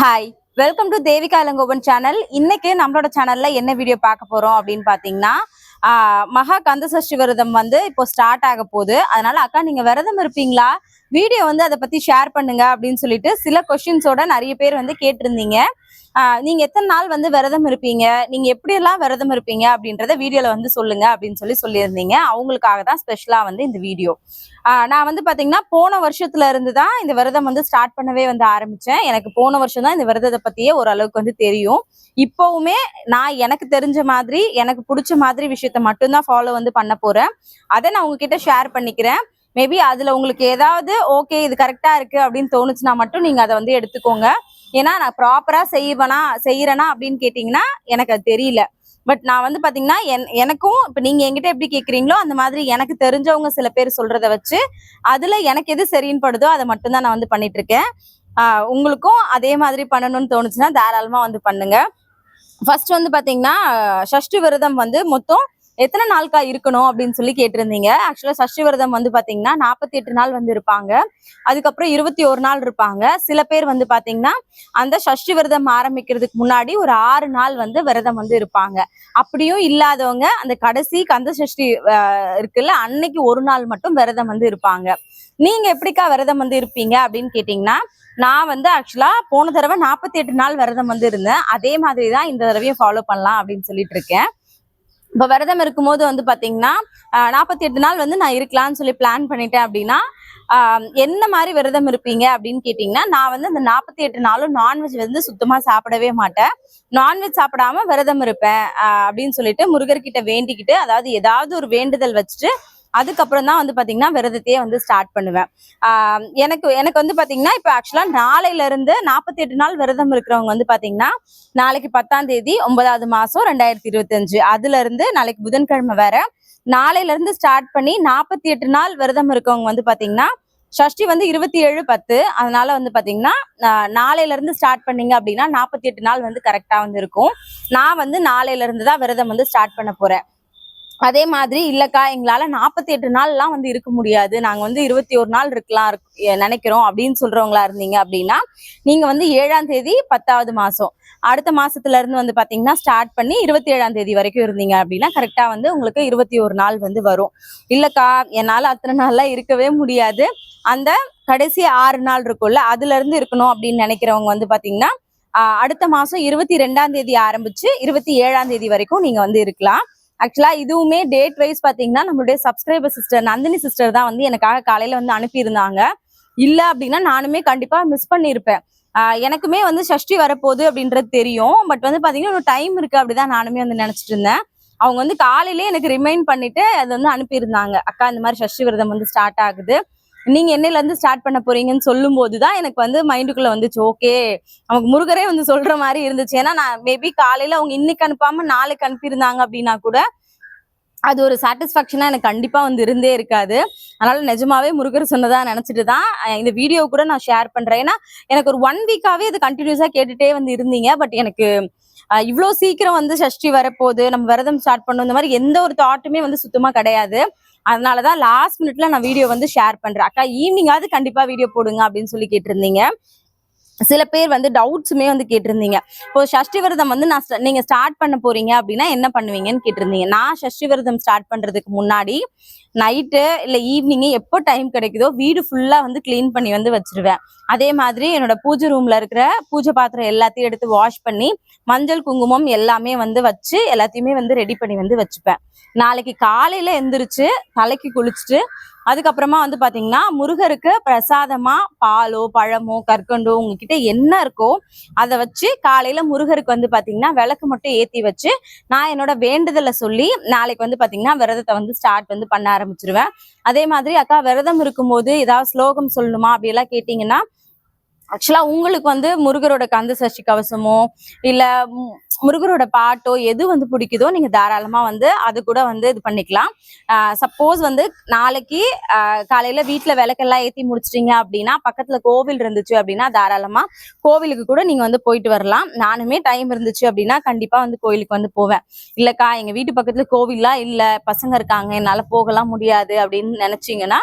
Hi welcome to Devika Ilangovan channel இன்னைக்கு நம்மளோட சேனல்ல என்ன வீடியோ பார்க்க போறோம் அப்படின்னு பாத்தீங்கன்னா மகா கந்த சஷ்டி விரதம் வந்து இப்போ ஸ்டார்ட் ஆக போகுது. அதனால அக்கா நீங்க விரதம் இருப்பீங்களா? வீடியோ வந்து அதை பத்தி ஷேர் பண்ணுங்க அப்படின்னு சொல்லிட்டு சில கொஸ்டின்ஸோட நிறைய பேர் வந்து கேட்டிருந்தீங்க. நீங்க எத்தனை நாள் வந்து விரதம் இருப்பீங்க? நீங்க எப்படி எல்லாம் விரதம் இருப்பீங்க? அப்படின்றத வீடியோல வந்து சொல்லுங்க அப்படின்னு சொல்லி சொல்லியிருந்தீங்க. அவங்களுக்காக தான் ஸ்பெஷலா வந்து இந்த வீடியோ. நான் வந்து பாத்தீங்கன்னா போன வருஷத்துல இருந்து தான் இந்த விரதம் வந்து ஸ்டார்ட் பண்ணவே வந்து ஆரம்பிச்சேன். எனக்கு போன வருஷம் தான் இந்த விரதத்தை பத்தியே ஓரளவுக்கு வந்து தெரியும். இப்போவுமே நான் எனக்கு தெரிஞ்ச மாதிரி எனக்கு பிடிச்ச மாதிரி விஷயத்த மட்டும்தான் ஃபாலோ வந்து பண்ண போறேன். அதை நான் உங்ககிட்ட ஷேர் பண்ணிக்கிறேன். மேபி அதுல உங்களுக்கு ஏதாவது ஓகே இது கரெக்டா இருக்கு அப்படின்னு தோணுச்சுன்னா மட்டும் நீங்க அதை வந்து எடுத்துக்கோங்க. ஏன்னா நான் ப்ராப்பரா செய்வேனா செய்யறேனா அப்படின்னு கேட்டீங்கன்னா எனக்கு அது தெரியல. பட் நான் வந்து பாத்தீங்கன்னா என் எனக்கும் இப்ப நீங்க என்கிட்ட எப்படி கேக்குறீங்களோ அந்த மாதிரி எனக்கு தெரிஞ்சவங்க சில பேர் சொல்றத வச்சு அதுல எனக்கு எது சரின்னு படுதோ அதை மட்டும்தான் நான் வந்து பண்ணிட்டு இருக்கேன் உங்களுக்கும் அதே மாதிரி பண்ணணும்னு தோணுச்சுன்னா தாராளமா வந்து பண்ணுங்க. ஃபர்ஸ்ட் வந்து பாத்தீங்கன்னா ஷஷ்டி விரதம் வந்து மொத்தம் எத்தனை நாளுக்கா இருக்கணும் அப்படின்னு சொல்லி கேட்டிருந்தீங்க. ஆக்சுவலா சஷ்டி விரதம் வந்து பாத்தீங்கன்னா நாற்பத்தி எட்டு நாள் வந்து இருப்பாங்க. அதுக்கப்புறம் இருபத்தி ஒரு நாள் இருப்பாங்க. சில பேர் வந்து பாத்தீங்கன்னா அந்த சஷ்டி விரதம் ஆரம்பிக்கிறதுக்கு முன்னாடி ஒரு ஆறு நாள் வந்து விரதம் வந்து இருப்பாங்க. அப்படியும் இல்லாதவங்க அந்த கடைசி கந்த சஷ்டி இருக்குல்ல அன்னைக்கு ஒரு நாள் மட்டும் விரதம் வந்து இருப்பாங்க. நீங்க எப்படிக்கா விரதம் வந்து இருப்பீங்க அப்படின்னு கேட்டீங்கன்னா நான் வந்து ஆக்சுவலா போன தடவை நாற்பத்தி எட்டு நாள் விரதம் வந்து இருந்தேன். அதே மாதிரி தான் இந்த தடவையும் ஃபாலோ பண்ணலாம் அப்படின்னு சொல்லிட்டு இருக்கேன். இப்போ விரதம் இருக்கும்போது வந்து பார்த்தீங்கன்னா நாற்பத்தி எட்டு நாள் வந்து நான் இருக்கலாம்னு சொல்லி பிளான் பண்ணிட்டேன் அப்படின்னா என்ன மாதிரி விரதம் இருப்பீங்க அப்படின்னு கேட்டிங்கன்னா நான் வந்து அந்த நாற்பத்தி எட்டு நாளும் நான்வெஜ் வந்து சுத்தமாக சாப்பிடவே மாட்டேன். நான்வெஜ் சாப்பிடாம விரதம் இருப்பேன் அப்படின்னு சொல்லிட்டு முருகர்கிட்ட வேண்டிக்கிட்டு அதாவது ஏதாவது ஒரு வேண்டுதல் வச்சுட்டு அதுக்கப்புறம் தான் வந்து பார்த்தீங்கன்னா விரதத்தையே வந்து ஸ்டார்ட் பண்ணுவேன். எனக்கு எனக்கு வந்து பார்த்தீங்கன்னா இப்போ ஆக்சுவலாக நாளையிலேருந்து நாற்பத்தி எட்டு நாள் விரதம் இருக்கிறவங்க வந்து பார்த்தீங்கன்னா நாளைக்கு பத்தாம் தேதி ஒன்பதாவது மாதம் ரெண்டாயிரத்தி இருபத்தஞ்சு. அதுலேருந்து நாளைக்கு புதன்கிழமை வேற. நாளையிலேருந்து ஸ்டார்ட் பண்ணி நாற்பத்தி எட்டு நாள் விரதம் இருக்கவங்க வந்து பார்த்தீங்கன்னா ஷஷ்டி வந்து இருபத்தி ஏழு பத்து. அதனால வந்து பாத்தீங்கன்னா நாளையில இருந்து ஸ்டார்ட் பண்ணீங்க அப்படின்னா நாற்பத்தி எட்டு நாள் வந்து கரெக்டா வந்து இருக்கும். நான் வந்து நாளையில இருந்து தான் விரதம் வந்து ஸ்டார்ட் பண்ண போறேன். அதே மாதிரி இல்லக்கா எங்களால நாற்பத்தி எட்டு நாள்லாம் வந்து இருக்க முடியாது. நாங்க வந்து இருபத்தி ஒரு நாள் இருக்கலாம் நினைக்கிறோம் அப்படின்னு சொல்றவங்களா இருந்தீங்க அப்படின்னா நீங்க வந்து ஏழாம் தேதி பத்தாவது மாசம். அடுத்த மாசத்துல இருந்து வந்து பாத்தீங்கன்னா ஸ்டார்ட் பண்ணி இருபத்தி ஏழாம் தேதி வரைக்கும் இருந்தீங்க அப்படின்னா கரெக்டா வந்து உங்களுக்கு இருபத்தி ஒரு நாள் வந்து வரும். இல்லக்கா என்னால அத்தனை நாள்லாம் இருக்கவே முடியாது. அந்த கடைசி ஆறு நாள் இருக்கும்ல அதுல இருந்து இருக்கணும் அப்படின்னு நினைக்கிறவங்க வந்து பாத்தீங்கன்னா அடுத்த மாசம் இருபத்தி ரெண்டாம் தேதி ஆரம்பிச்சு இருபத்தி ஏழாம் தேதி வரைக்கும் நீங்க வந்து இருக்கலாம். ஆக்சுவலா இதுவுமே டேட் வைஸ் பாத்தீங்கன்னா நம்மளுடைய சப்ஸ்கிரைபர் சிஸ்டர் நந்தினி சிஸ்டர் தான் வந்து எனக்காக காலையில வந்து அனுப்பியிருந்தாங்க. இல்ல அப்படின்னா நானுமே கண்டிப்பா மிஸ் பண்ணியிருப்பேன். எனக்குமே வந்து சஷ்டி வரப்போகுது அப்படின்றது தெரியும். பட் வந்து பாத்தீங்கன்னா ஒரு டைம் இருக்கு அப்படிதான் நானுமே வந்து நினைச்சிட்டு இருந்தேன். அவங்க வந்து காலையிலேயே எனக்கு ரிமைண்ட் பண்ணிட்டு அது வந்து அனுப்பியிருந்தாங்க. அக்கா இந்த மாதிரி சஷ்டி விரதம் வந்து ஸ்டார்ட் ஆகுது. நீங்க என்னையிலேருந்து ஸ்டார்ட் பண்ண போறீங்கன்னு சொல்லும் போதுதான் எனக்கு வந்து மைண்டுக்குள்ள வந்துச்சு. ஓகே நமக்கு முருகரே வந்து சொல்ற மாதிரி இருந்துச்சு. ஏன்னா நான் மேபி காலையில அவங்க இன்னைக்கு அனுப்பாம நாளைக்கு அனுப்பியிருந்தாங்க அப்படின்னா கூட அது ஒரு சாட்டிஸ்ஃபேக்ஷனாக எனக்கு கண்டிப்பாக வந்து இருந்தே இருக்காது. அதனால் நிஜமாவே முருகர் சொன்னதாக நினச்சிட்டு தான் இந்த வீடியோ கூட நான் ஷேர் பண்ணுறேன் ஏன்னா எனக்கு ஒரு ஒன் வீக்காவே இது கண்டினியூஸாக கேட்டுட்டே வந்து இருந்தீங்க. பட் எனக்கு இவ்வளோ சீக்கிரம் வந்து சஷ்டி வரப்போகுது நம்ம விரதம் ஸ்டார்ட் பண்ணணும் இந்த மாதிரி எந்த ஒரு தாட்டுமே வந்து சுத்தமாக கிடையாது. அதனாலதான் லாஸ்ட் மினிட்ல நான் வீடியோ வந்து ஷேர் பண்ணுறேன் அக்கா ஈவினிங்காவது கண்டிப்பாக வீடியோ போடுங்க அப்படின்னு சொல்லி கேட்டிருந்தீங்க. சில பேர் வந்து டவுட்ஸுமே வந்து கேட்டிருந்தீங்க. இப்போ சஷ்டி விரதம் வந்து நான் நீங்க ஸ்டார்ட் பண்ண போறீங்க அப்படின்னா என்ன பண்ணுவீங்கன்னு கேட்டிருந்தீங்க. நான் சஷ்டி விரதம் ஸ்டார்ட் பண்றதுக்கு முன்னாடி நைட்டு இல்ல ஈவினிங்கு எப்போ டைம் கிடைக்குதோ வீடு ஃபுல்லா வந்து க்ளீன் பண்ணி வந்து வச்சிருவேன். அதே மாதிரி என்னோட பூஜை ரூம்ல இருக்கிற பூஜை பாத்திரம் எல்லாத்தையும் எடுத்து வாஷ் பண்ணி மஞ்சள் குங்குமம் எல்லாமே வந்து வச்சு எல்லாத்தையுமே வந்து ரெடி பண்ணி வந்து வச்சுப்பேன். நாளைக்கு காலையில எந்திரிச்சு தலைக்கு குளிச்சுட்டு அதுக்கப்புறமா வந்து பாத்தீங்கன்னா முருகருக்கு பிரசாதமா பாலோ பழமோ கற்கண்டோ உங்ககிட்ட என்ன இருக்கோ அதை வச்சு காலையில முருகருக்கு வந்து பாத்தீங்கன்னா விளக்கு மட்டும் ஏத்தி வச்சு நான் என்னோட வேண்டுதலை சொல்லி நாளைக்கு வந்து பாத்தீங்கன்னா விரதத்தை வந்து ஸ்டார்ட் வந்து பண்ண ஆரம்பிச்சிருவேன். அதே மாதிரி அக்கா விரதம் இருக்கும்போது ஏதாவது ஸ்லோகம் சொல்லணுமா அப்படி எல்லாம் கேட்டீங்கன்னா ஆக்சுவலா உங்களுக்கு வந்து முருகரோட கந்த சஷ்டி கவசமோ இல்ல முருகரோட பாட்டோ எது வந்து பிடிக்குதோ நீங்க தாராளமா வந்து அது கூட வந்து இது பண்ணிக்கலாம். சப்போஸ் வந்து நாளைக்கு காலையில வீட்டுல விளக்கெல்லாம் ஏத்தி முடிச்சிட்டீங்க அப்படின்னா பக்கத்துல கோவில் இருந்துச்சு அப்படின்னா தாராளமா கோவிலுக்கு கூட நீங்க வந்து போயிட்டு வரலாம். நானுமே டைம் இருந்துச்சு அப்படின்னா கண்டிப்பா வந்து கோயிலுக்கு வந்து போவேன். இல்லக்கா எங்க வீட்டு பக்கத்துல கோவில்லாம் இல்ல பசங்க இருக்காங்க என்னால போகலாம் முடியாது அப்படின்னு நினைச்சீங்கன்னா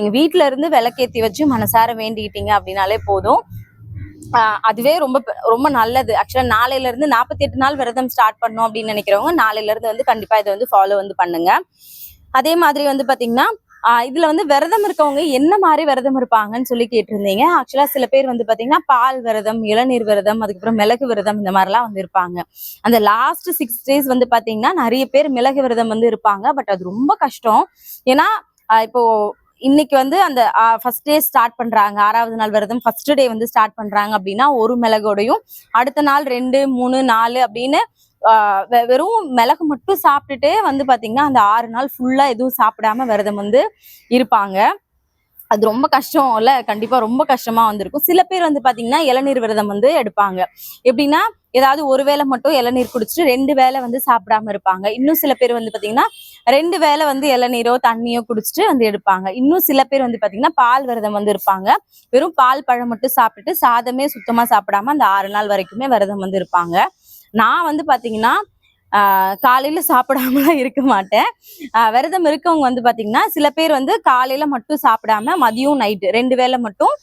எங்க வீட்டுல இருந்து விளக்கேத்தி வச்சு மனசார வேண்டிக்கிட்டீங்க அப்படின்னாலே போதும். அதுவே ரொம்ப ரொம்ப நல்லது. ஆக்சுவலாக நாளையில இருந்து நாற்பத்தி எட்டு நாள் விரதம் ஸ்டார்ட் பண்ணோம் அப்படின்னு நினைக்கிறவங்க நாளையில இருந்து வந்து கண்டிப்பா இதை வந்து ஃபாலோ வந்து பண்ணுங்க. அதே மாதிரி வந்து பாத்தீங்கன்னா இதுல வந்து விரதம் இருக்கவங்க என்ன மாதிரி விரதம் இருப்பாங்கன்னு சொல்லி கேட்டிருந்தீங்க. ஆக்சுவலா சில பேர் வந்து பாத்தீங்கன்னா பால் விரதம் இளநீர் விரதம் அதுக்கப்புறம் மிளகு விரதம் இந்த மாதிரிலாம் வந்து இருப்பாங்க. அந்த லாஸ்ட் சிக்ஸ் டேஸ் வந்து பாத்தீங்கன்னா நிறைய பேர் மிளகு விரதம் வந்து இருப்பாங்க. பட் அது ரொம்ப கஷ்டம். ஏன்னா இப்போ இன்னைக்கு வந்து அந்த ஃபர்ஸ்ட் டே ஸ்டார்ட் பண்றாங்க. ஆறாவது நாள் விரதம் ஃபர்ஸ்ட் டே வந்து ஸ்டார்ட் பண்றாங்க அப்படின்னா ஒரு மிளகோடையும் அடுத்த நாள் ரெண்டு மூணு நாலு அப்படின்னு வெ- வெறும் மிளகு மட்டும் சாப்பிட்டுட்டே வந்து பாத்தீங்கன்னா அந்த ஆறு நாள் ஃபுல்லா எதுவும் சாப்பிடாம விரதம் வந்து இருப்பாங்க. அது ரொம்ப கஷ்டம் இல்ல கண்டிப்பா ரொம்ப கஷ்டமா வந்திருக்கும். சில பேர் வந்து பாத்தீங்கன்னா இளநீர் விரதம் வந்து எடுப்பாங்க. எப்படின்னா ஏதாவது ஒரு வேளை மட்டும் இளநீர் குடிச்சிட்டு ரெண்டு வேளை வந்து சாப்பிடாம இருப்பாங்க. இன்னும் சில பேர் வந்து பாத்தீங்கன்னா ரெண்டு வேளை வந்து இளநீரோ தண்ணியோ குடிச்சிட்டு வந்து எடுப்பாங்க. இன்னும் சில பேர் வந்து பாத்தீங்கன்னா பால் விரதம் வந்து இருப்பாங்க. வெறும் பால் பழம் மட்டும் சாப்பிட்டுட்டு சாதமே சுத்தமா சாப்பிடாம அந்த ஆறு நாள் வரைக்குமே விரதம் வந்து இருப்பாங்க. நான் வந்து பாத்தீங்கன்னா காலையில சாப்பிடாமலாம் இருக்க மாட்டேன். ஆஹ் விரதம் இருக்கவங்க வந்து பாத்தீங்கன்னா சில பேர் வந்து காலையில மட்டும் சாப்பிடாம மதியம் நைட்டு ரெண்டு வேளை மட்டும்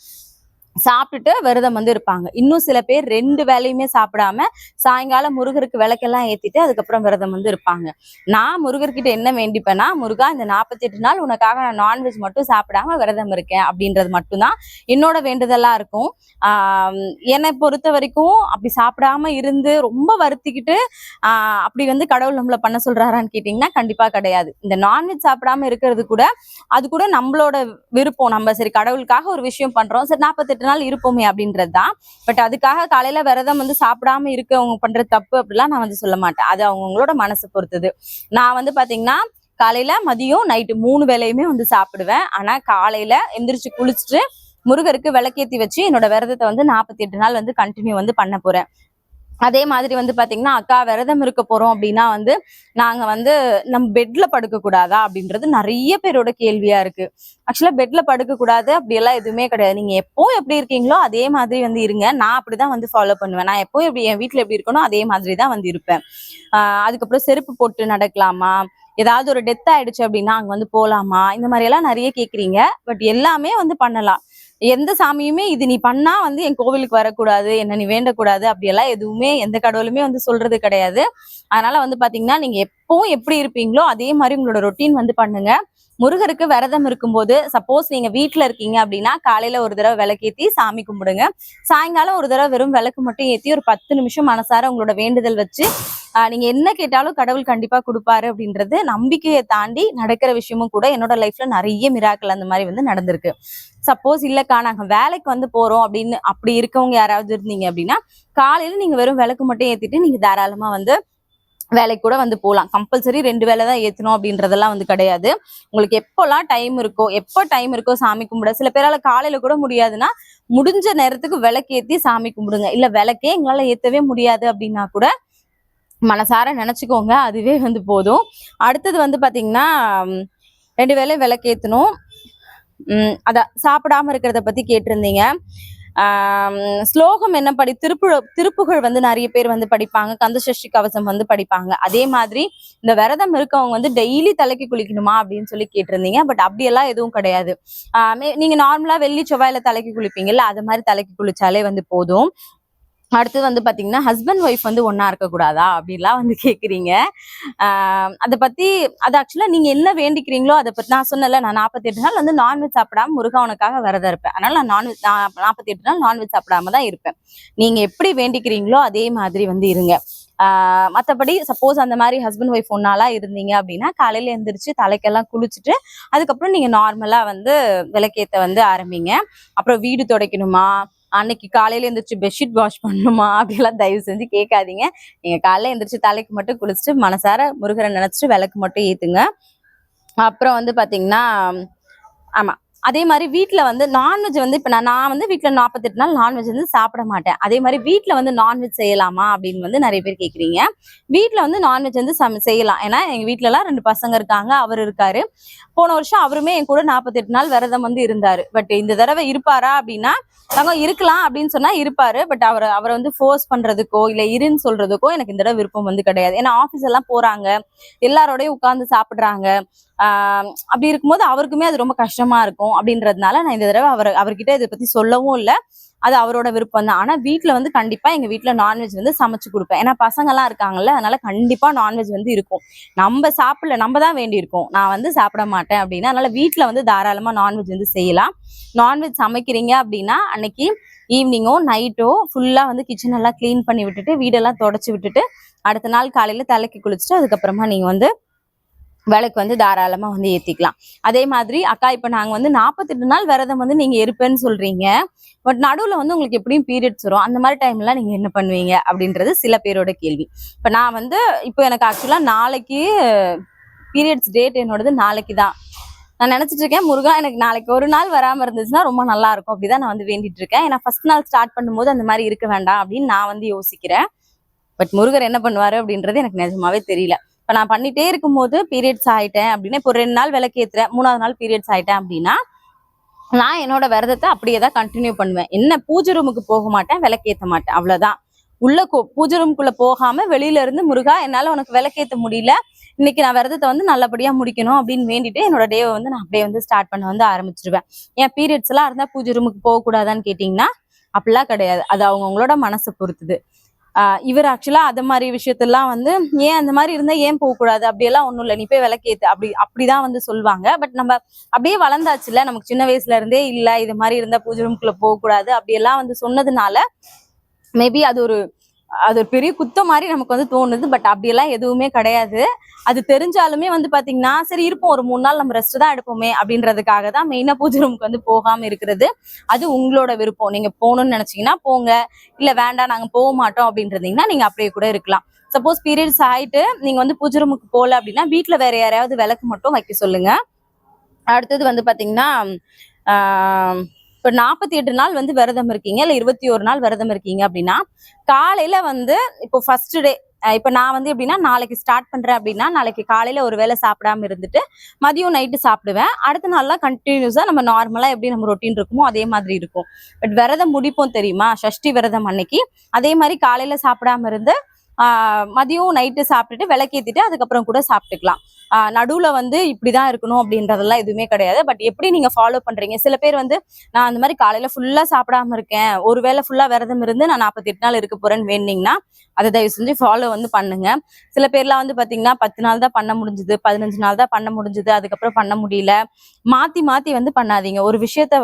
சாப்பிட்டுட்டு விரதம் வந்து இருப்பாங்க. இன்னும் சில பேர் ரெண்டு வேலையுமே சாப்பிடாம சாயங்காலம் முருகருக்கு விளக்கெல்லாம் ஏத்திட்டு அதுக்கப்புறம் விரதம் வந்து இருப்பாங்க. நான் முருகர்கிட்ட என்ன வேண்டிப்பேன்னா முருகா இந்த நாற்பத்தெட்டு நாள் உனக்காக நான் நான்வெஜ் மட்டும் சாப்பிடாம விரதம் இருக்கேன். அப்படின்றது மட்டும்தான் என்னோட வேண்டுதலா இருக்கும். ஆஹ் என்னை பொறுத்த வரைக்கும் அப்படி சாப்பிடாம இருந்து ரொம்ப வருத்திக்கிட்டு ஆஹ் அப்படி வந்து கடவுள் நம்மள பண்ண சொல்றாரான்னு கேட்டிங்கன்னா கண்டிப்பா கிடையாது. இந்த நான்வெஜ் சாப்பிடாம இருக்கிறது கூட அது கூட நம்மளோட விருப்பம். நம்ம சரி கடவுளுக்காக ஒரு விஷயம் பண்றோம். சரி நாற்பத்தெட்டு நாள் இருப்போமே அப்படின்றது தான் பட் அதுக்காக காலையில விரதம் வந்து சாப்பிடாம இருக்கவங்க பண்ற தப்பு அப்படிலாம் நான் வந்து சொல்ல மாட்டேன். அது அவங்கவுங்களோட மனசை பொறுத்தது. நான் வந்து பாத்தீங்கன்னா காலையில மதியம் நைட்டு மூணு வேளையுமே வந்து சாப்பிடுவேன். ஆனா காலையில எந்திரிச்சு குளிச்சுட்டு முருகருக்கு விளக்கேத்தி வச்சு என்னோட விரதத்தை வந்து நாற்பத்தி எட்டு நாள் வந்து கண்டினியூ வந்து பண்ண போறேன். அதே மாதிரி வந்து பாத்தீங்கன்னா அக்கா விரதம் இருக்க போறோம் அப்படின்னா வந்து நாங்க வந்து நம்ம பெட்ல படுக்க கூடாதா அப்படின்றது நிறைய பேரோட கேள்வியா இருக்கு. ஆக்சுவலா பெட்ல படுக்க கூடாது அப்படியெல்லாம் எதுவுமே கிடையாது. நீங்க எப்போ எப்படி இருக்கீங்களோ அதே மாதிரி வந்து இருங்க. நான் அப்படிதான் வந்து ஃபாலோ பண்ணுவேன். நான் எப்போ எப்படி என் வீட்டுல எப்படி இருக்கணும் அதே மாதிரி தான் வந்து இருப்பேன். ஆஹ் அதுக்கப்புறம் செருப்பு போட்டு நடக்கலாமா? ஏதாவது ஒரு டெத் ஆயிடுச்சு அப்படின்னா அங்க வந்து போலாமா? இந்த மாதிரி எல்லாம் நிறைய கேக்குறீங்க. பட் எல்லாமே வந்து பண்ணலாம். எந்த சாமியுமே இது நீ பண்ணா வந்து என் கோவிலுக்கு வரக்கூடாது என்ன நீ வேண்டக்கூடாது அப்படியெல்லாம் எதுவுமே எந்த கடவுளுமே வந்து சொல்றது கிடையாது. அதனால வந்து பாத்தீங்கன்னா நீங்க எப்பவும் எப்படி இருப்பீங்களோ அதே மாதிரி உங்களோட ரொட்டீன் வந்து பண்ணுங்க. முருகருக்கு விரதம் இருக்கும்போது சப்போஸ் நீங்க வீட்டுல இருக்கீங்க அப்படின்னா காலையில ஒரு தடவை விளக்கேத்தி சாமி கும்பிடுங்க. சாயங்காலம் ஒரு தடவை வெறும் விளக்கு மட்டும் ஏத்தி ஒரு பத்து நிமிஷம் மனசார உங்களோட வேண்டுதல் வச்சு நீங்க என்ன கேட்டாலும் கடவுள் கண்டிப்பா கொடுப்பாரு அப்படின்றது நம்பிக்கையை தாண்டி நடக்கிற விஷயமும் கூட என்னோட லைஃப்ல நிறைய மிராக்கள் அந்த மாதிரி வந்து நடந்திருக்கு. சப்போஸ் இல்லக்கா நாங்க வேலைக்கு வந்து போறோம் அப்படின்னு அப்படி இருக்கவங்க யாராவது இருந்தீங்க அப்படின்னா காலையில நீங்க வெறும் விளக்கு மட்டும் ஏத்திட்டு நீங்க தாராளமா வந்து வேலைக்கு கூட வந்து போகலாம் கம்பல்சரி ரெண்டு வேலை தான் ஏற்றணும் அப்படின்றதெல்லாம் வந்து கிடையாது. உங்களுக்கு எப்போல்லாம் டைம் இருக்கோ எப்போ டைம் இருக்கோ சாமி கும்பிட சில பேரால் காலையில் கூட முடியாதுன்னா முடிஞ்ச நேரத்துக்கு விளக்கு ஏற்றி சாமி கும்பிடுங்க. இல்லை விளக்கே எங்களால் ஏற்றவே முடியாது அப்படின்னா கூட மனசார நினச்சிக்கோங்க அதுவே வந்து போதும். அடுத்தது வந்து பார்த்தீங்கன்னா ரெண்டு வேளையும் விளக்கேற்றணும் அதான் சாப்பிடாம இருக்கிறத பற்றி கேட்டிருந்தீங்க. ஸ்லோகம் என்ன படி திருப்பு திருப்புகழ் வந்து நிறைய பேர் வந்து படிப்பாங்க. கந்தசஷ்டி கவசம் வந்து படிப்பாங்க. அதே மாதிரி இந்த விரதம் இருக்கவங்க வந்து டெய்லி தலைக்கு குளிக்கணுமா அப்படின்னு சொல்லி கேட்டிருந்தீங்க. பட் அப்படியெல்லாம் எதுவும் கிடையாது. ஆஹ் நீங்க நார்மலா வெள்ளி செவ்வாயில தலைக்கு குளிப்பீங்கல்ல அது மாதிரி தலைக்கு குளிச்சாலே வந்து போதும். அடுத்து வந்து பார்த்தீங்கன்னா ஹஸ்பண்ட் ஒய்ஃப் வந்து ஒன்றா இருக்கக்கூடாதா? அப்படிலாம் வந்து கேட்குறீங்க அதை பற்றி அது ஆக்சுவலாக நீங்கள் என்ன வேண்டிக்கிறீங்களோ அதை பற்றி நான் சொன்னல நான் நாற்பத்தி எட்டு நாள் வந்து நான்வெஜ் சாப்பிடாம முருகா உனக்காக விரதம் இருப்பேன். அதனால் நான் நான்வெஜ் நாற்பத்தி எட்டு நாள் நான்வெஜ் சாப்பிடாம தான் இருப்பேன். நீங்கள் எப்படி வேண்டிக்கிறீங்களோ அதே மாதிரி வந்து இருங்க. மற்றபடி சப்போஸ் அந்த மாதிரி ஹஸ்பண்ட் ஒய்ஃப் ஒன்னாலாம் இருந்தீங்க அப்படின்னா காலையில எழுந்திரிச்சு தலைக்கெல்லாம் குளிச்சுட்டு அதுக்கப்புறம் நீங்க நார்மலா வந்து விளக்கேத்த வந்து ஆரம்பிங்க. அப்புறம் வீடு துடைக்கணுமா? அன்னைக்கு காலையில எந்திரிச்சு பெட்ஷீட் வாஷ் பண்ணணுமா? அப்படிலாம் தயவு செஞ்சு கேட்காதீங்க. நீங்க காலையில எந்திரிச்சு தலைக்கு மட்டும் குளிச்சுட்டு மனசார முருகரை நினைச்சிட்டு விளக்கு மட்டும் ஏத்துங்க. அப்புறம் வந்து பாத்தீங்கன்னா ஆமா அதே மாதிரி வீட்டில் வந்து நான்வெஜ் வந்து இப்போ நான் நான் வந்து வீட்டில் நாற்பத்தெட்டு நாள் நான்வெஜ் வந்து சாப்பிட மாட்டேன். அதே மாதிரி வீட்டில் வந்து நான்வெஜ் செய்யலாமா அப்படின்னு வந்து நிறைய பேர் கேட்குறீங்க வீட்டில் வந்து நான்வெஜ் வந்து சம செய்யலாம். ஏன்னா எங்கள் வீட்டிலலாம் ரெண்டு பசங்க இருக்காங்க அவர் இருக்காரு. போன வருஷம் அவருமே என் கூட நாற்பத்தெட்டு நாள் விரதம் வந்து இருந்தார். பட் இந்த தடவை இருப்பாரா அப்படின்னா நாங்க இருக்கலாம் அப்படின்னு சொன்னால் இருப்பாரு. பட் அவர் அவரை வந்து ஃபோர்ஸ் பண்ணுறதுக்கோ இல்லை இருன்னு சொல்கிறதுக்கோ எனக்கு இந்த தடவை விருப்பம் வந்து கிடையாது. ஏன்னா ஆஃபீஸ் எல்லாம் போகிறாங்க எல்லாரோடையும் உட்காந்து சாப்பிட்றாங்க. அப்படி இருக்கும்போது அவருக்குமே அது ரொம்ப கஷ்டமாக இருக்கும். அப்படின்றதுனால நான் இந்த தடவை அவர் அவர்கிட்ட இதை பத்தி சொல்லவும் இல்லை. அது அவரோட விருப்பம் தான். ஆனா வீட்டில் வந்து கண்டிப்பா எங்க வீட்டில் நான்வெஜ் வந்து சமைச்சு கொடுப்பேன். ஏன்னா பசங்க எல்லாம் இருக்காங்கல்ல அதனால கண்டிப்பா நான்வெஜ் வந்து இருக்கும். நம்ம சாப்பிடல நம்ம தான் வேண்டி இருக்கோம் நான் வந்து சாப்பிட மாட்டேன் அப்படின்னா அதனால வீட்டில் வந்து தாராளமா நான்வெஜ் வந்து செய்யலாம். நான்வெஜ் சமைக்கிறீங்க அப்படின்னா அன்னைக்கு ஈவினிங்கோ நைட்டோ ஃபுல்லா வந்து கிச்சன் எல்லாம் க்ளீன் பண்ணி விட்டுட்டு வீடெல்லாம் தொடச்சி விட்டுட்டு அடுத்த நாள் காலையில தலைக்கு குளிச்சுட்டு அதுக்கப்புறமா நீங்க வந்து விளக்கு வந்து தாராளமாக வந்து ஏற்றிக்கலாம் அதே மாதிரி அக்கா இப்போ நாங்கள் வந்து நாற்பத்தெட்டு நாள் விரதம் வந்து நீங்கள் இருப்பேன்னு சொல்கிறீங்க பட் நடுவில் வந்து உங்களுக்கு எப்படியும் பீரியட்ஸ் வரும். அந்த மாதிரி டைம்லாம் நீங்கள் என்ன பண்ணுவீங்க? அப்படின்றது சில பேரோட கேள்வி. இப்போ நான் வந்து இப்போ எனக்கு ஆக்சுவலாக நாளைக்கு பீரியட்ஸ் டேட் என்னோடது நாளைக்கு தான். நான் நினச்சிட்டு இருக்கேன் முருகா எனக்கு நாளைக்கு ஒரு நாள் வராமல் இருந்துச்சுன்னா ரொம்ப நல்லா இருக்கும். அப்படிதான் நான் வந்து வேண்டிட்டு இருக்கேன். ஏன்னா ஃபர்ஸ்ட் நாள் ஸ்டார்ட் பண்ணும்போது அந்த மாதிரி இருக்க வேண்டாம் அப்படின்னு நான் வந்து யோசிக்கிறேன். பட் முருகர் என்ன பண்ணுவார் அப்படின்றது எனக்கு நிஜமாவே தெரியல. இப்போ நான் பண்ணிட்டே இருக்கும்போது பீரியட்ஸ் ஆகிட்டேன் அப்படின்னா இப்போ ஒரு ரெண்டு நாள் விளக்கேத்துறேன் மூணாவது நாள் பீரியட்ஸ் ஆயிட்டேன் அப்படின்னா நான் என்னோட விரதத்தை அப்படியே தான் கண்டினியூ பண்ணுவேன். என்ன பூஜை ரூமுக்கு போக மாட்டேன் விளக்கேற்ற மாட்டேன். அவ்வளோதான் உள்ள பூஜை ரூமுக்குள்ள போகாம வெளியில இருந்து முருகா என்னால உனக்கு விளக்கேற்ற முடியல. இன்னைக்கு நான் விரதத்தை வந்து நல்லபடியா முடிக்கணும் அப்படின்னு வேண்டிட்டு என்னோட டேவை வந்து நான் அப்படியே வந்து ஸ்டார்ட் பண்ண வந்து ஆரம்பிச்சிருவேன். என் பீரியட்ஸ் எல்லாம் இருந்தா பூஜை ரூமுக்கு போகக்கூடாதான்னு கேட்டிங்கன்னா கேட்டீங்கன்னா அப்படிலாம் கிடையாது. அது அவங்கவுங்களோட மனசை பொறுத்துது. இவர் ஆக்சுவலா அது மாதிரி விஷயத்தெல்லாம் வந்து ஏன் அந்த மாதிரி இருந்தா ஏன் போக கூடாது அப்படியெல்லாம் ஒண்ணும் இல்லை நீ போய் விளக்கேத்து. அப்படி அப்படிதான் வந்து சொல்லுவாங்க பட் நம்ம அப்படியே வளர்ந்தாச்சுல நமக்கு சின்ன வயசுல இருந்தே இல்ல இது மாதிரி இருந்தா பூஜை ரூம்குள்ள போக கூடாது அப்படியெல்லாம் வந்து சொன்னதுனால மேபி அது ஒரு அது ஒரு பெரிய குத்தம் மாதிரி நமக்கு வந்து தோணுது பட் அப்படியெல்லாம் எதுவுமே கிடையாது. அது தெரிஞ்சாலுமே வந்து பாத்தீங்கன்னா சரி இருப்போம் ஒரு மூணு நாள் நம்ம ரெஸ்ட் தான் எடுப்போமே அப்படின்றதுக்காக தான் மெயினா பூஜை ரூமுக்கு வந்து போகாம இருக்கிறது. அது உங்களோட விருப்பம். நீங்க போகணும்னு நினைச்சீங்கன்னா போங்க. இல்ல வேண்டாம் நாங்க போக மாட்டோம் அப்படின்றதீங்கன்னா நீங்க அப்படியே கூட இருக்கலாம். சப்போஸ் பீரியட்ஸ் ஆயிட்டு நீங்க வந்து பூஜை ரூமுக்கு போகல அப்படின்னா வீட்டில் வேற யாரையாவது விளக்கு மட்டும் வைக்க சொல்லுங்க. அடுத்தது வந்து பாத்தீங்கன்னா இப்போ நாற்பத்தி எட்டு நாள் வந்து விரதம் இருக்கீங்க இல்லை இருபத்தி ஒரு நாள் விரதம் இருக்கீங்க அப்படின்னா காலையில வந்து இப்போ ஃபர்ஸ்ட் டே இப்போ நான் வந்து எப்படின்னா நாளைக்கு ஸ்டார்ட் பண்ணுறேன் அப்படின்னா நாளைக்கு காலையில் ஒரு வேளை சாப்பிடாம இருந்துட்டு மதியம் நைட்டு சாப்பிடுவேன். அடுத்த நாள்லாம் கண்டினியூஸாக நம்ம நார்மலாக எப்படி நம்ம ரொட்டீன் இருக்குமோ அதே மாதிரி இருக்கும். பட் விரதம் முடிப்போம் தெரியுமா? ஷஷ்டி விரதம் அன்னைக்கு. அதே மாதிரி காலையில் சாப்பிடாம இருந்து மதியம் நைட்டு சாப்பிட்டுட்டு விளக்கேற்றிட்டு அதுக்கப்புறம் கூட சாப்பிட்டுக்கலாம். நடுவில் வந்து இப்படி தான் இருக்கணும் அப்படின்றதெல்லாம் எதுவுமே கிடையாது. பட் எப்படி நீங்கள் ஃபாலோ பண்ணுறீங்க சில பேர் வந்து நான் அந்த மாதிரி காலையில் ஃபுல்லாக சாப்பிடாம இருக்கேன். ஒரு வேளை ஃபுல்லாக விரதம் இருந்து நான் நாற்பத்தெட்டு நாள் இருக்க போகிறேன்னு வேணுனீங்கன்னா அதை தயவு செஞ்சு ஃபாலோ வந்து பண்ணுங்க. சில பேர்லாம் வந்து பார்த்தீங்கன்னா பத்து நாள் தான் பண்ண முடிஞ்சுது பதினஞ்சு நாள் தான் பண்ண முடிஞ்சுது அதுக்கப்புறம் பண்ண முடியல. மாற்றி மாற்றி வந்து பண்ணாதீங்க. ஒரு விஷயத்த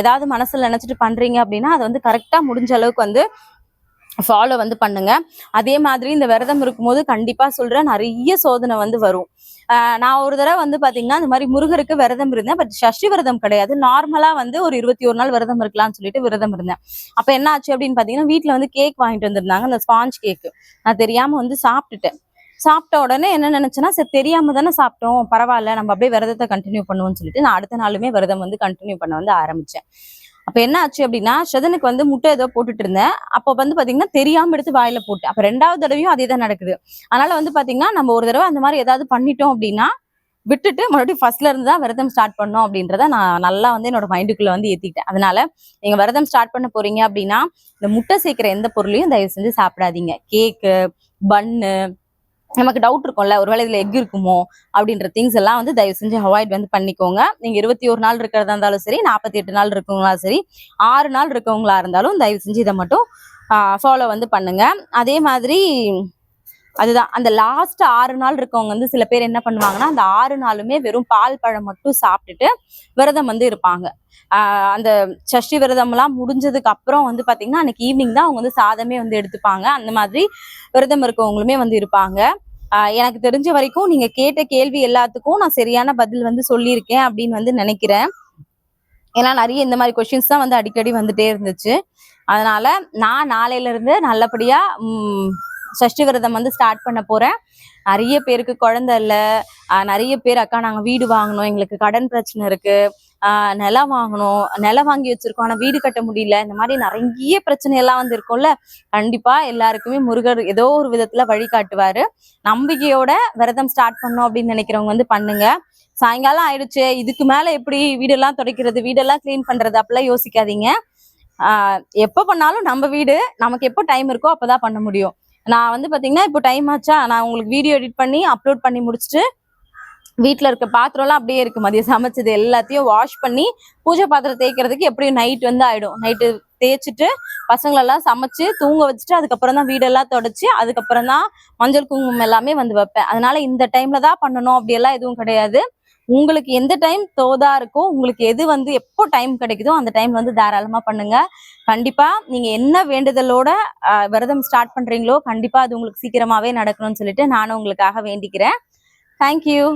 ஏதாவது மனசுல நினச்சிட்டு பண்றீங்க அப்படின்னா அதை வந்து கரெக்டாக முடிஞ்ச அளவுக்கு வந்து ஃபாலோ வந்து பண்ணுங்க. அதே மாதிரி இந்த விரதம் இருக்கும்போது கண்டிப்பா சொல்றேன் நிறைய சோதனை வந்து வரும். நான் ஒரு தடவை வந்து பாத்தீங்கன்னா இந்த மாதிரி முருகருக்கு விரதம் இருந்தேன். பட் சஷ்டி விரதம் கிடையாது. நார்மலா வந்து ஒரு இருபத்தி ஒரு நாள் விரதம் இருக்கலாம்னு சொல்லிட்டு விரதம் இருந்தேன். அப்ப என்ன ஆச்சு அப்படின்னு பாத்தீங்கன்னா வீட்டுல வந்து கேக் வாங்கிட்டு வந்திருந்தாங்க அந்த ஸ்பாஞ்ச் கேக் நான் தெரியாம வந்து சாப்பிட்டுட்டேன். சாப்பிட்ட உடனே என்ன நினைச்சேன்னா சரி தெரியாம தானே சாப்பிட்டோம். பரவாயில்ல நம்ம அப்படியே விரதத்தை கண்டினியூ பண்ணுவோம்னு சொல்லிட்டு நான் அடுத்த நாளுமே விரதம் வந்து கண்டினியூ பண்ண வந்து ஆரம்பிச்சேன். அப்ப என்ன ஆச்சு அப்படின்னா ஷதனுக்கு வந்து முட்டை ஏதோ போட்டுட்டு இருந்தேன். அப்போ வந்து பாத்தீங்கன்னா தெரியாம எடுத்து வாயில போட்டு அப்ப ரெண்டாவது தடவையும் அதே தான் நடக்குது. அதனால வந்து பாத்தீங்கன்னா நம்ம ஒரு தடவை அந்த மாதிரி ஏதாவது பண்ணிட்டோம் அப்படின்னா விட்டுட்டு மறுபடியும் ஃபர்ஸ்ட்ல இருந்து தான் விரதம் ஸ்டார்ட் பண்ணோம் அப்படின்றத நான் நல்லா வந்து என்னோட மைண்டுக்குள்ள வந்து ஏத்திக்கிட்டேன். அதனால நீங்க விரதம் ஸ்டார்ட் பண்ண போறீங்க அப்படின்னா இந்த முட்டை சேர்க்கிற எந்த பொருளையும் தயவு செஞ்சு சாப்பிடாதீங்க. கேக்கு பன்னு நமக்கு டவுட் இருக்கும்ல ஒருவேளை இதுல எக் இருக்குமோ அப்படின்ற திங்ஸ் எல்லாம் வந்து தயவு செஞ்சு அவாய்ட் வந்து பண்ணிக்கோங்க. நீங்க இருபத்தி ஒரு நாள் இருக்கிறதா இருந்தாலும் சரி நாற்பத்தி எட்டு நாள் இருக்கவங்களா சரி ஆறு நாள் இருக்கவங்களா இருந்தாலும் தயவு செஞ்சு இதை மட்டும் ஃபாலோ வந்து பண்ணுங்க. அதே மாதிரி அதுதான் அந்த லாஸ்ட் ஆறு நாள் இருக்கவங்க வந்து சில பேர் என்ன பண்ணுவாங்கன்னா அந்த ஆறு நாளுமே வெறும் பால் பழம் மட்டும் சாப்பிட்டுட்டு விரதம் வந்து இருப்பாங்க. அந்த சஷ்டி விரதம் எல்லாம் முடிஞ்சதுக்கு அப்புறம் வந்து பாத்தீங்கன்னா அன்னைக்கு ஈவினிங் தான் அவங்க வந்து சாதமே வந்து எடுத்துப்பாங்க. அந்த மாதிரி விரதம் இருக்கவங்களுமே வந்து இருப்பாங்க. எனக்கு தெரிஞ்ச வரைக்கும் நீங்க கேட்ட கேள்வி எல்லாத்துக்கும் நான் சரியான பதில் வந்து சொல்லியிருக்கேன் அப்படின்னு வந்து நினைக்கிறேன். ஏன்னா நிறைய இந்த மாதிரி கொஷின்ஸ் தான் வந்து அடிக்கடி வந்துட்டே இருந்துச்சு. அதனால நான் நாளையில இருந்து நல்லபடியா உம் சஷ்டி விரதம் வந்து ஸ்டார்ட் பண்ண போறேன். நிறைய பேருக்கு குழந்தை இல்லை. நிறைய பேர் அக்கா நாங்கள் வீடு வாங்கணும். எங்களுக்கு கடன் பிரச்சனை இருக்கு. நிலம் வாங்கணும். நிலம் வாங்கி வச்சிருக்கோம். ஆனா வீடு கட்ட முடியல. இந்த மாதிரி நிறைய பிரச்சனை எல்லாம் வந்து இருக்கும்ல. கண்டிப்பா எல்லாருக்குமே முருகர் ஏதோ ஒரு விதத்துல வழிகாட்டுவாரு நம்பிக்கையோட விரதம் ஸ்டார்ட் பண்ணோம் அப்படின்னு நினைக்கிறவங்க வந்து பண்ணுங்க. சாயங்காலம் ஆயிடுச்சு. இதுக்கு மேல எப்படி வீடெல்லாம் துடைக்கிறது வீடெல்லாம் க்ளீன் பண்றது அப்படிலாம் யோசிக்காதீங்க. ஆஹ் எப்ப பண்ணாலும் நம்ம வீடு நமக்கு எப்போ டைம் இருக்கோ அப்பதான் பண்ண முடியும். நான் வந்து பார்த்தீங்கன்னா இப்போ டைம் ஆச்சா? நான் உங்களுக்கு வீடியோ எடிட் பண்ணி அப்லோட் பண்ணி முடிச்சுட்டு வீட்டில் இருக்க பாத்திரம்லாம் அப்படியே இருக்கு. மதியம் சமைச்சது எல்லாத்தையும் வாஷ் பண்ணி பூஜை பாத்திரம் தேய்க்கிறதுக்கு எப்படியும் நைட் வந்து ஆயிடும். நைட்டு தேய்ச்சிட்டு பசங்களெல்லாம் சமைச்சு தூங்க வச்சுட்டு அதுக்கப்புறம் தான் வீடெல்லாம் தொடச்சி அதுக்கப்புறம் தான் மஞ்சள் குங்குமம் எல்லாமே வந்து வைப்பேன். அதனால இந்த டைம்ல தான் பண்ணணும் அப்படியெல்லாம் எதுவும் கிடையாது. உங்களுக்கு எந்த டைம் தோதா இருக்கோ உங்களுக்கு எது வந்து எப்போ டைம் கிடைக்குதோ அந்த டைம் வந்து தாராளமா பண்ணுங்க. கண்டிப்பா நீங்க என்ன வேண்டுதலோட விரதம் ஸ்டார்ட் பண்றீங்களோ கண்டிப்பா அது உங்களுக்கு சீக்கிரமாவே நடக்கணும்னு சொல்லிட்டு நானும் உங்களுக்காக வேண்டிக்கிறேன். தேங்க்யூ